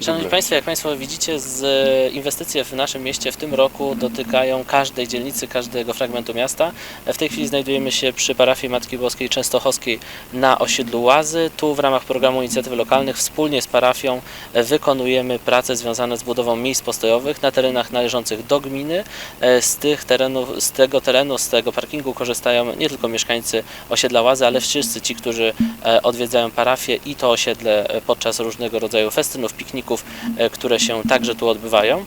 Szanowni. Państwo, jak Państwo widzicie, z e, inwestycje w naszym mieście w tym roku dotykają każdej dzielnicy, każdego fragmentu miasta. W tej chwili znajdujemy się przy parafii Matki Boskiej Częstochowskiej na osiedlu Łazy. Tu w ramach programu inicjatyw lokalnych wspólnie z parafią e, wykonujemy prace związane z budową miejsc postojowych na terenach należących do gminy. E, Z tych terenów, z tego terenu, z tego parkingu korzystają nie tylko mieszkańcy osiedla Łazy, ale wszyscy ci, którzy e, odwiedzają parafię i to osiedle e, podczas różnego rodzaju festynów, pikników, e, które się także tu odbywają.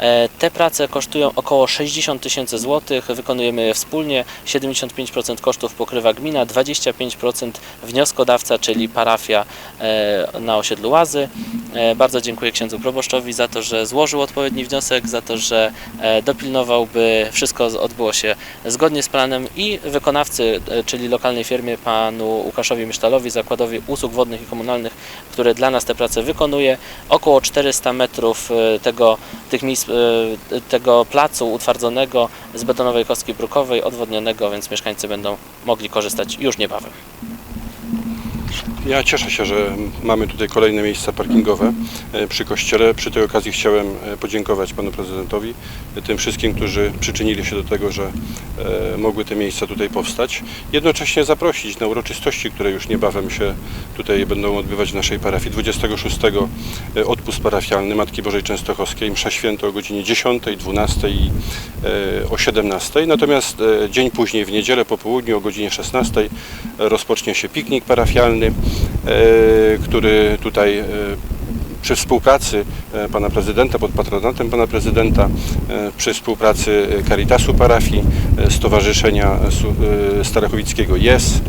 E, Te prace kosztują około 60 tysięcy złotych, wykonujemy je wspólnie, 75% kosztów pokrywa gmina, 25% wnioskodawca, czyli parafia e, na osiedlu Łazy. E, Bardzo dziękuję księdzu proboszczowi za to, że złożył odpowiedni wniosek, za to, że dopilnował, by wszystko odbyło się zgodnie z planem i wykonawcy, czyli lokalnej firmie panu Łukaszowi Mysztalowi, Zakładowi Usług Wodnych i Komunalnych, które dla nas te prace wykonuje. Około 400 metrów tego, tych miejsc, e, tego placu utwardzonego z betonowej kostki brukowej, odwodnionego, więc mieszkańcy będą mogli korzystać już niebawem. Ja cieszę się, że mamy tutaj kolejne miejsca parkingowe e, przy kościele. Przy tej okazji chciałem e, podziękować panu prezydentowi, tym wszystkim, którzy przyczynili się do tego, że mogły te miejsca tutaj powstać. Jednocześnie zaprosić na uroczystości, które już niebawem się tutaj będą odbywać w naszej parafii. 26 e, odpust parafialny Matki Bożej Częstochowskiej, msza święta o godzinie 10, 12 i e, o 17. Natomiast e, dzień później w niedzielę po południu o godzinie 16 rozpocznie się piknik parafialny, e, który tutaj e, przy współpracy e, pana prezydenta, pod patronatem pana prezydenta, e, przy współpracy e, Caritasu parafii, Stowarzyszenia Starachowickiego JES,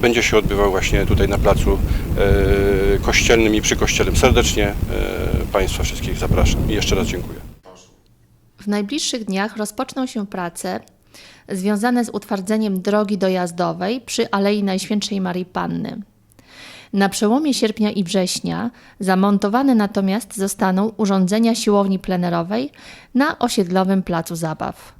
będzie się odbywał właśnie tutaj na placu kościelnym i przy kościelnym. Serdecznie Państwa wszystkich zapraszam i jeszcze raz dziękuję. W najbliższych dniach rozpoczną się prace związane z utwardzeniem drogi dojazdowej przy Alei Najświętszej Marii Panny. Na przełomie sierpnia i września zamontowane natomiast zostaną urządzenia siłowni plenerowej na osiedlowym placu zabaw.